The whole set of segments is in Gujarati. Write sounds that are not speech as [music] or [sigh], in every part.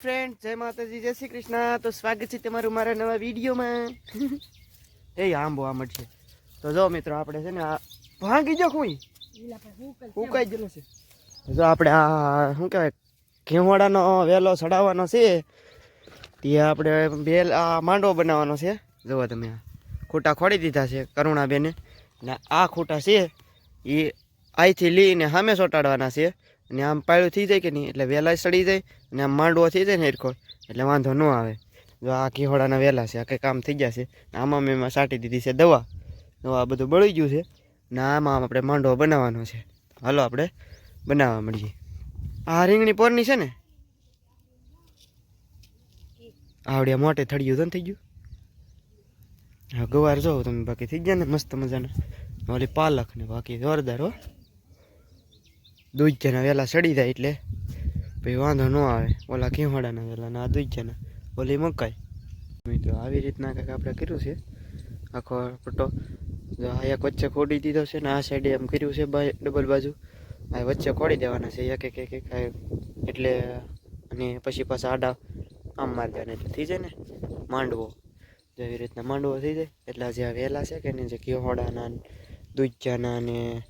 ફ્રેન્ડ જય માતાજી જય શ્રી કૃષ્ણ. તો સ્વાગત છે તમારું મારા નવા વિડીયોમાં. [laughs] એ આંબો આમ છે તો જો મિત્રો આપણે છે ને આ ભાંગી જો કોઈ ઉકાઈ ગયેલો છે. જો આપણે આ શું કહેવાય ઘેવાડાનો વેલો ચડાવવાનો છે. તે આપણે બેલ આ માંડવો બનાવવાનો છે. જુઓ તમે આ. ખૂટા ખોડી દીધા છે કરુણાબેને. ને આ ખૂટા છે એ અહીંથી લઈને સામે ચોંટાડવાના છે. અને આમ પાયલું થઈ જાય કે નહીં? એટલે વેલા સડી જાય અને આમ માંડવો થઈ જાય ને હેરખો એટલે વાંધો ન આવે. જો આ ઘીહોડાના વેલા છે, આ કંઈ કામ થઈ જશે આમાં મેં એમાં સાટી દીધી છે દવા. દવા બધું બળી ગયું છે. ને આમાં આપણે માંડવો બનાવવાનો છે. હાલો આપણે બનાવવા મળીએ. આ રીંગણી પોરની છે ને? આવડ્યા મોટે થળિયું તો થઈ ગયું. હા, ગવાર જોવો તમે બાકી થઈ ગયા ને? મસ્ત મજાના. ઓલી પાલક ને બાકી જોરદાર, હો. દૂધજાના વહેલા સડી જાય એટલે પછી વાંધો ન આવે. ઓલા ઘીવાડાના વહેલા આ દૂધજાના ઓલી મકાઈ. તો આવી રીતના કંઈક આપણે કર્યું છે. આખો પટ્ટો. એક વચ્ચે ખોડી દીધો છે ને આ સાઈડે એમ કર્યું છે ડબલ બાજુ. આ વચ્ચે ખોડી દેવાના છે. એક એક એક એટલે અને પછી પાછા આડા આમ મારી દેવાના એટલે થઈ જાય ને માંડવો. જેવી રીતના માંડવો થઈ જાય. એટલે જે આ વેલા છે કે જે ઘીહોડાના ને દૂધજાના ને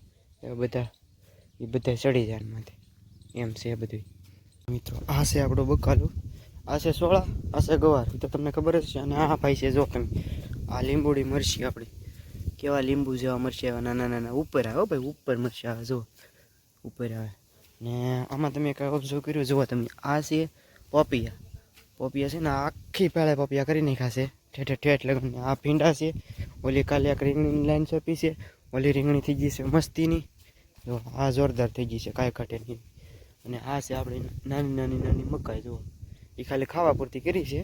બધા એ બધા ચડી જાય એમાંથી એમ છે બધું મિત્રો, આ છે આપણો બકાલો. આ છે સોળા, આ છે ગવાર. તો તમને ખબર જ છે. અને આ ભાઈ છે જો તમે. આ લીંબુડી મરશી આપણી. કેવા લીંબુ જેવા મરશી આવે, નાના નાના. ઉપર આવે ભાઈ, ઉપર મરશી આવે જો ઉપર આવે. ને આમાં તમે કાંઈ ઓબ્ઝર્વ કર્યું, જુઓ તમે આ છે પોપિયા. પોપિયા છે ને આખી પેળે પોપિયા કરી ખાશે ઠેઠે ઠેઠ લગ્ન આ ભીંડા છે. ઓલી કાલે એક રીંગણીની લાઈન છપી છે. ઓલી રીંગણી થઈ ગઈ છે મસ્તીની. જો, આ જોરદાર થઈ ગઈ છે, કાંઈ ઘટે નહીં. અને આ છે આપણી નાની નાની નાની મકાઈ, જુઓ. એ ખાલી ખાવા પૂરતી કરી છે.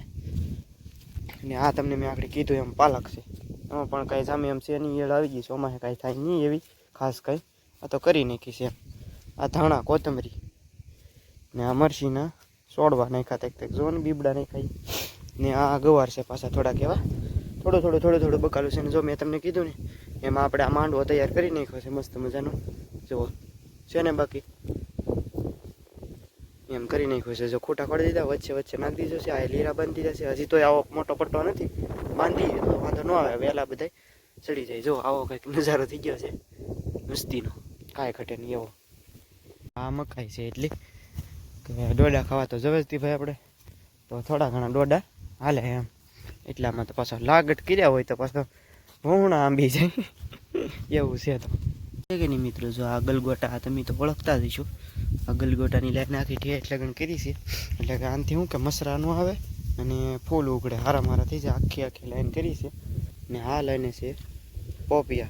અને આ તમને મેં આપણે કીધું એમ પાલક છે. એમાં પણ કાંઈ સામે એમ છે નહીં એળ આવી ગઈ છે અમારે કાંઈ થાય નહીં એવી, ખાસ કાંઈ. આ તો કરી નાખી છે આ ધાણા, કોથમરી. ને આ મરસીના સોડવા નાખ્યા તક તક જો ને બીબડા નાખાય ને આ ગવાર છે પાછા થોડાક એવા. થોડું થોડું થોડું થોડું બકાલું છે ને જો મેં તમને કીધું ને, એમાં આપણે આ માંડવો તૈયાર કરી નાખ્યો છે, મસ્ત મજાનો. જુઓ, છે ને બાકી? એમ કરી નાખ્યું છે. જો ખોટા ખોડી દીધા, વચ્ચે વચ્ચે નાખી દીધો છે, આ લીરા બાંધી છે. હજી તો આવો મોટો પટ્ટો નથી. બાંધી તો વાંધો ન આવે. વહેલા બધા ચડી જાય. જો, આવો કંઈક નજારો થઈ ગયો છે. મસ્તીનો. કાંઈ ઘટે નહીં એવો. આ મકાઈ છે એટલી ડોડા ખાવા તો જવેજતી ભાઈ આપણે. તો થોડા ઘણા ડોડા હાલે એમ. એટલામાં તો પાછો લાગટ કર્યા હોય તો પાછો ભૂણા આંબી જાય. [laughs] એવું છે તો. છે કે નહીં મિત્રો? જો આ ગલગોટા તમે તો ઓળખતા જ છો આ ગલગોટાની લાઈન આખી ઠેઠ લગન કરી છે. એટલે કે આનાથી શું કે મસરાનું આવે અને ફૂલ ઉગડે. હારા મારા થઈ જાય. આખી આખી લાઈન કરી છે. ને આ લાઈને છે પોપિયા.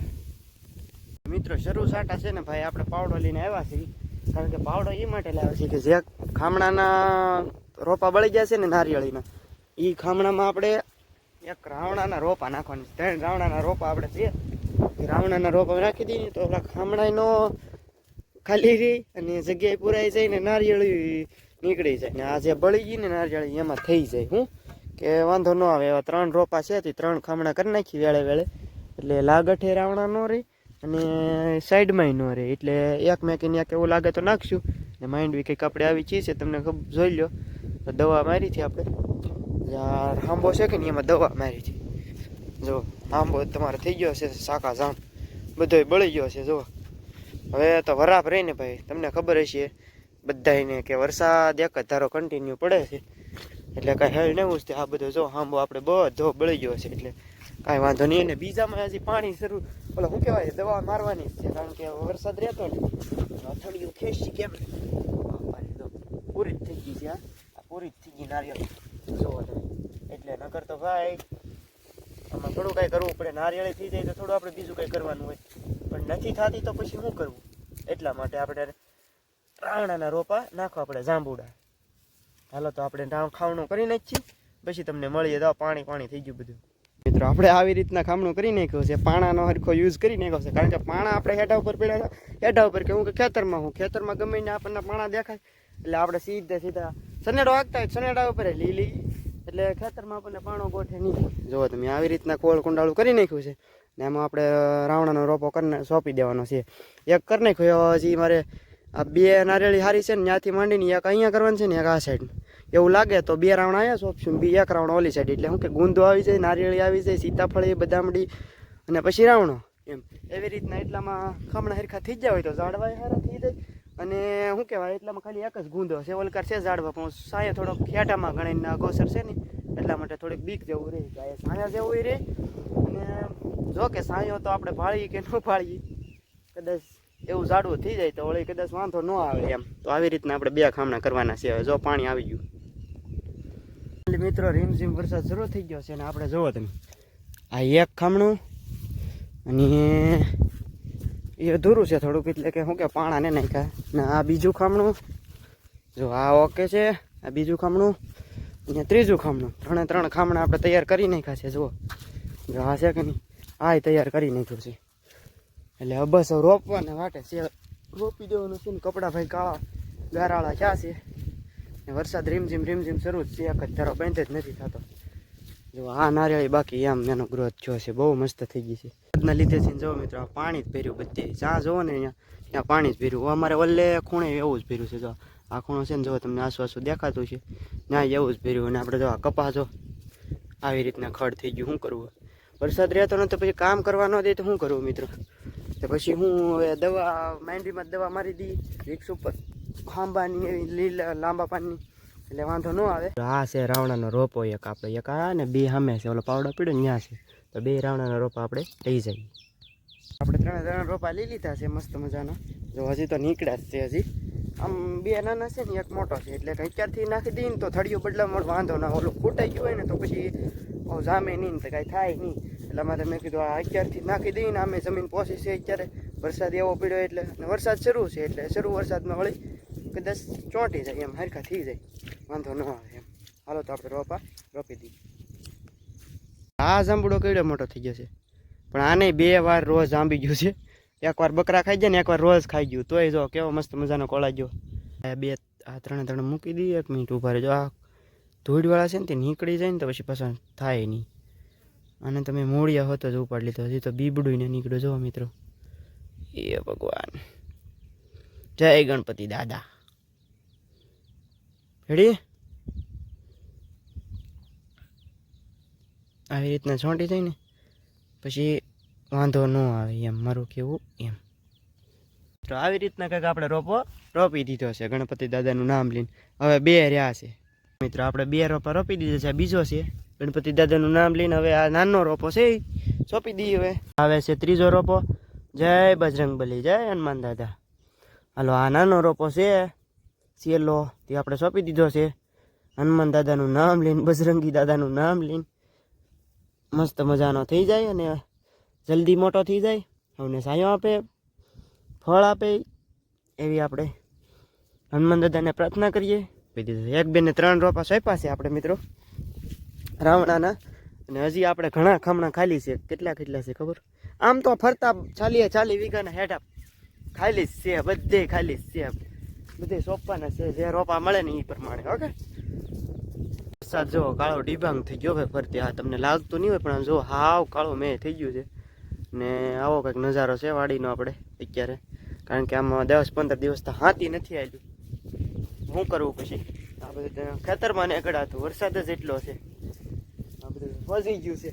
મિત્રો, શરૂ સાટા છે ને ભાઈ, આપણે પાવડો લઈને આવ્યા છીએ. કારણ કે પાવડો એ માટે લાવ્યા છે કે જે ખામણાના રોપા બળી ગયા છે ને નારિયેળીના એ ખામણામાં આપણે એક રાવણાના રોપા નાખવાના ત્રણ રાવણાના રોપા આપણે છે. એ રાવણાના રોપા રાખી દઈએ તો ઓલા ખામણાનો ખાલી રહી અને જગ્યાએ પુરાઈ જાય ને નારિયેળી નીકળી જાય. ને આ જે બળી ગઈ ને નારિયેળી એમાં થઈ જાય. હું કે વાંધો ન આવે. એવા ત્રણ રોપા છે તે ત્રણ ખામણા કરી નાખી વેળે વેળે. એટલે લાગઠે રાવણા ન રહે અને સાઈડમાંય ન રહે એટલે એક મેકીને એક એવું લાગે તો નાખશું. ને બી કંઈક આપણે આવી ચીજ છે તમને ખબર, જોઈ લો. દવા મારી હતી આપણે. આંબો છે કે નહીં? એમાં દવા મારી હતી જો આંબો તમારે થઈ ગયો છે શાકા જામ. બધોય બળી ગયો છે જો હવે તો વરાપ રહીને ભાઈ, તમને ખબર હશે બધાને કે વરસાદ એક જ ધારો કન્ટિન્યુ પડે છે. એટલે કાંઈ હેલ નહીં છે. આ બધો જો આંબો આપણે બધો બળી ગયો છે. એટલે કાંઈ વાંધો નહીં. અને બીજામાં હજી પાણી શરૂ, ઓલા શું કહેવાય, દવા મારવાની છે. કારણ કે વરસાદ રહેતો ને અથડિયું ખેંચી કેમ? પૂરી જ થઈ ગઈ છે આ પૂરી જ થઈ ગઈ નારિયેળ. જોવો એટલે નગર તો ભાઈ આમાં થોડું કાંઈ કરવું પડે. નારિયેળી થઈ જાય તો થોડું આપણે બીજું કંઈ કરવાનું હોય. પણ નથી થતી તો પછી શું કરવું? એટલા માટે આપણે રાણાના રોપા નાખવા પડે જાંબુડા. હાલો તો આપણે રામ ખાવણું કરી નાખીએ. પછી તમને મળીએ તો પાણી પાણી થઈ ગયું બધું. મિત્રો, આપણે આવી રીતના ખામણું કરી નાખ્યું છે. પાણાનો હરખો યુઝ કરી નાખ્યો છે. કારણ કે પાણા આપણે હેઠા ઉપર પડ્યા હેઠા ઉપર કે હું કે ખેતરમાં હું. ખેતરમાં ગમે ને આપણને પાણા દેખાય. એટલે આપણે સીધા સીધા સનેડો વાગતા હોય સનેડા ઉપર. લીલી એટલે ખેતરમાં આપણને પાણો ગોઠે નહીં. જુઓ તમે, આવી રીતના કોળ કુંડાળું કરી નાખ્યું છે. ને એમાં આપણે રાવણાનો રોપો કરીને સોંપી દેવાનો છે. એક કરી નાખ્યો હજી મારે આ બે નારિયેળી હારી છે ને, ત્યાંથી માંડીને એક અહીંયા કરવાની છે ને, એક આ સાઈડ એવું લાગે તો બે રાઉન્ડ આવ્યા સોંપશું બી એક રાઉન્ડ ઓલી સાઈડ એટલે શું કે, ગુંદો આવી જાય, નારિયેળી આવી જાય, સીતાફળી બદામડી અને પછી રાવણો. એમ. એવી રીતના એટલામાં ખમણા હરખા થઈ જાય હોય તો ઝાડવાય હારા થઈ જાય. અને શું કહેવાય, એટલામાં ખાલી એક જ ગુંદો છે ઓલકાર છે ઝાડવા, પણ સાયા થોડોક ખેટામાં ગણીને અગોસર છે ને, એટલા માટે થોડીક બીક જેવું રહે. ગાય સાયા જેવું રહે. અને જો કે સાયો તો આપણે ભાળીએ કે ન ભાળીએ, કદાચ એવું ઝાડવું થઈ જાય તો વળી કદાચ વાંધો ન આવે એમ. તો આવી રીતના આપણે બે ખામણા કરવાના છે. જો પાણી આવી ગયું. મિત્રો રીમઝીમ વરસાદ શરૂ થઈ ગયો છે અને આપણે જોવો તમે. આ એક ખામણું અને એ અધૂરું છે થોડુંક, એટલે કે શું કે પાણા ને નાખ્યા ને આ બીજું ખામણું, જો આ ઓકે છે, આ બીજું ખામણું અને ત્રીજું ખામણું. ત્રણે ત્રણ ખામણા આપણે તૈયાર કરી નાખ્યા છે, જુઓ. જો આ છે કે નહીં? આ તૈયાર કરી નાખ્યું છે. એટલે હવે બસ રોપવાના વાટે છે, રોપી દેવાનું છે ને કપડાં ભાઈ કાળા ગારાળા ક્યાં છે? ને વરસાદ રીમઝીમ રીમઝીમ શરૂ જ છે, એક જ ધારો બંધ જ નથી થતો. જો આ નારિયેળી બાકી એમ એનો ગ્રોથ થયો છે, બહુ મસ્ત થઈ ગઈ છે. ના લીધે છે જો મિત્રો, આ પાણી જ ભર્યું બધે. જ્યાં જોવો ને અહીંયા, ત્યાં પાણી જ ભર્યું. અમારે ઓલે ખૂણે એવું જ ભર્યું છે, જો. આ ખૂણો છે ને જો તમને આસુ દેખાતું છે, ત્યાં એવું જ ભર્યું. અને આપણે જો આ કપા જો, આવી રીતના ખડ થઈ ગયું. શું કરવું? વરસાદ રહેતો નથી તો પછી કામ કરવા ન દે તો શું કરવું મિત્રો? તો પછી હું દવા માંડવીમાં દવા મારી દી રિક્ષ ઉપર. ખાંબાની એવી લીલા લાંબા પાનની. એટલે વાંધો ન આવે. આ છે રાવણાનો રોપો એક આપણે. એક આ ને બે સામે છે. ઓલો પાવડો પીડ્યો ત્યાં છે. તો બે રાવણાના રોપા આપણે લઈ જઈએ. આપણે ત્રણે ત્રણ રોપા લઈ લીધા છે મસ્ત મજાના. જો હજી તો નીકળ્યા જ છે હજી. આમ બે નાના છે ને એક મોટો છે. એટલે કંઈ ક્યારથી નાખી દઈએ ને તો થળિયો બદલામાં વાંધો ના ઓલું ખૂટાઈ ગયું હોય ને તો પછી જામે નહીં ને તો કાંઈ થાય નહીં. એટલે અમારે મેં કીધું આ અત્યારથી નાખી દઈએ ને આમે જમીન પહોંચી છે અત્યારે. વરસાદ એવો પડ્યો એટલે વરસાદ શરૂ છે એટલે શરૂ વરસાદમાં વળી કદાચ ચોંટી જાય એમ, હરખા થઈ જાય. વાંધો ન આવે એમ. હાલો તો આપણે રોપા, રોપી દઈએ. આ જાંબુડો કેવડો મોટો થઈ ગયો છે. પણ આને બે વાર રોજ આંબી ગયું છે. એકવાર બકરા ખાઈ જાય ને એકવાર રોજ ખાઈ ગયું. તોય જો કેવો મસ્ત મજાનો કોળા ગયો. બે, આ ત્રણે ત્રણ મૂકી દઈએ, એક મિનિટ ઊભા રહેજો. આ ધૂળવાળા છે ને તે નીકળી જાય ને તો પછી પસંદ થાય નહીં. અને તમે મૂળિયા હોતો જ ઉપાડ લીધો. હજી તો બીબડું ને નીકળ્યો. જો મિત્રો. એ ભગવાન. જય ગણપતિ દાદા. રેડી? આવી રીતના છોંટી જાય ને? પછી વાંધો ન આવે એમ, મારું કેવું એમ. તો આવી રીતના કંઈક આપણે રોપો, રોપી દીધો છે, ગણપતિ દાદાનું નામ લઈને. હવે બે રહ્યા છે. મિત્રો, આપણે બે રોપા રોપી દીધા છે બીજો છે. ગણપતિ દાદાનું નામ લઈને હવે આ નાનો રોપો છે સોંપી દઈએ હવે. આવે છે ત્રીજો રોપો. જય બજરંગબલી, જય હનુમાન દાદા. હાલો, આ નાનો રોપો છે. સેલો તે આપણે સોંપી દીધો છે. હનુમાન દાદાનું નામ લઈને, બજરંગી દાદાનું નામ લઈને. મસ્ત મજાનો થઈ જાય અને જલ્દી મોટો થઈ જાય. અમને સાયો આપે, ફળ આપે. એવી આપણે હનુમાન દાદાને પ્રાર્થના કરીએ. એક, બે ને ત્રણ રોપા સોંપ્યા છે આપણે મિત્રો. રાવણાના. અને હજી આપણે ઘણા ખમણા ખાલી છે. કેટલા કેટલા છે ખબર? આમ તો ફરતા ચાલીએ ચાલી વીઘાના હેઠા ખાલી છે, બધે ખાલી છે. બધે સોંપવાના છે, જે રોપા મળે ને એ પ્રમાણે, ઓકે? વરસાદ જો કાળો ડિબાંગ થઈ ગયો ભાઈ ફરતી હા, તમને લાગતું નહીં હોય, પણ જો હાવ કાળો મેં થઈ ગયું છે. ને આવો કંઈક નજારો છે વાડીનો આપણે, અત્યારે. કારણ કે આમાં દસ પંદર દિવસ તો હાથી નથી આવ્યું શું કરવું પછી? આ બધું ખેતરમાં ને હતું વરસાદ જ એટલો છે. આ બધું વધી ગયું છે.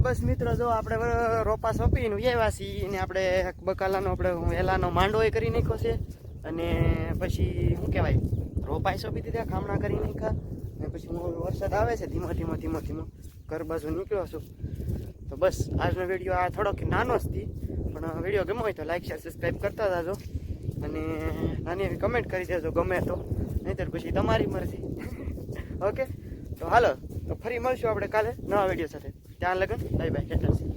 બસ મિત્રો, જો આપણે રોપા સોંપીને વ્યવાસી ને આપણે બકાલાનો આપણે વેલાનો માંડો એ કરી નાખ્યો છે. અને પછી શું કહેવાય, રોપાઈ સોંપી દીધા, ખામણા કરી નાખ્યા અને પછી હું વરસાદ આવે છે, ધીમો ધીમો ધીમો ધીમો, ઘર બાજુ નીકળ્યો છું. તો બસ, આજનો વીડિયો આ થોડોક નાનો જ હતી, પણ વીડિયો ગમ્યો હોય તો લાઈક શેર સબસ્ક્રાઈબ કરતા જાજો. અને નાની એવી કમેન્ટ કરી દેજો, ગમે તો. નહીંતર પછી તમારી મરજી. [laughs] ઓકે તો હાલો, તો ફરી મળશું આપણે કાલે નવા વીડિયો સાથે. ત્યાં લગન બાય બાય કેટલા